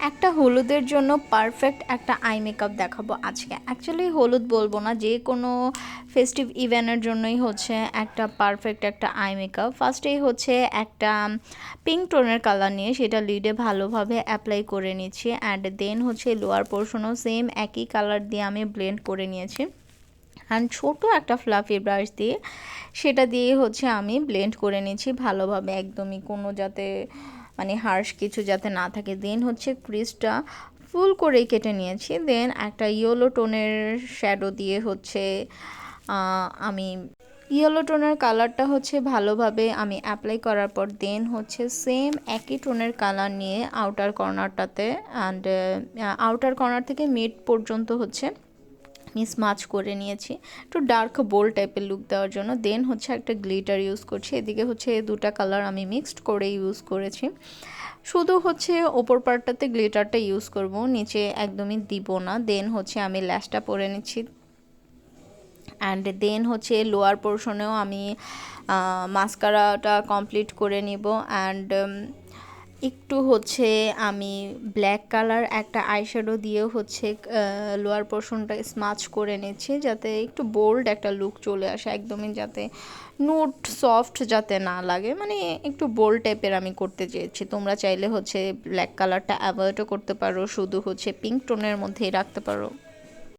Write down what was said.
একটা হলুদের জন্য পারফেক্ট একটা আই মেকআপ দেখাবো আজকে। অ্যাকচুয়ালি হলুদ বলব না, যে কোনো ফেস্টিভ ইভেন্টের জন্যই হচ্ছে একটা পারফেক্ট একটা আই মেকআপ ফার্স্টেই হচ্ছে একটা পিঙ্ক টোনের কালার নিয়ে, সেটা লিডে ভালোভাবে অ্যাপ্লাই করে নিচ্ছি। অ্যান্ড দেন হচ্ছে লোয়ার পোর্শনও সেম একই কালার দিয়ে আমি ব্লেন্ড করে নিয়েছি। অ্যান্ড ছোটো একটা ফ্লাফি ব্রাশ দিয়ে, সেটা দিয়ে হচ্ছে আমি ব্লেন্ড করে নিচ্ছি ভালোভাবে, একদমই কোনো যাতে মানে হার্শ কিছু যাতে না থাকে। দেন হচ্ছে ক্রিজটা ফুল করেই কেটে নিয়েছি। দেন একটা ইয়েলো টোনের শ্যাডো দিয়ে হচ্ছে আমি ইয়েলো টোনের কালারটা হচ্ছে ভালোভাবে আমি অ্যাপ্লাই করার পর দেন হচ্ছে সেম একই টোনের কালার নিয়ে আউটার কর্নারটাতে অ্যান্ড আউটার কর্নার থেকে মিড পর্যন্ত হচ্ছে আমি স্মাচ করে নিয়েছি। একটু ডার্ক বোল্ড টাইপের লুক দেওয়ার জন্য। দেন হচ্ছে একটা গ্লিটার ইউজ করছি। এদিকে হচ্ছে দুটা কালার আমি মিক্সড করে ইউজ করেছি। শুধু হচ্ছে ওপর পার্টটাতে গ্লিটারটা ইউজ করব, নিচে একদমই দিব না। দেন হচ্ছে আমি ল্যাশটা পরে নিচ্ছি। অ্যান্ড দেন হচ্ছে লোয়ার পোর্শনেও আমি মাস্কারাটা কমপ্লিট করে নিব। অ্যান্ড একটু হচ্ছে আমি ব্ল্যাক কালার একটা আইশ্যাডো দিয়েও হচ্ছে লোয়ার পোর্শনটা স্মাচ করে নিচ্ছি যাতে একটু বোল্ড একটা লুক চলে আসে, একদমই যাতে নোট সফট যাতে না লাগে। মানে একটু বোল্ড টাইপের আমি করতে চেয়েছি। তোমরা চাইলে হচ্ছে ব্ল্যাক কালারটা অ্যাভয়েডও করতে পারো, শুধু হচ্ছে পিঙ্ক টোনের মধ্যেই রাখতে পারো।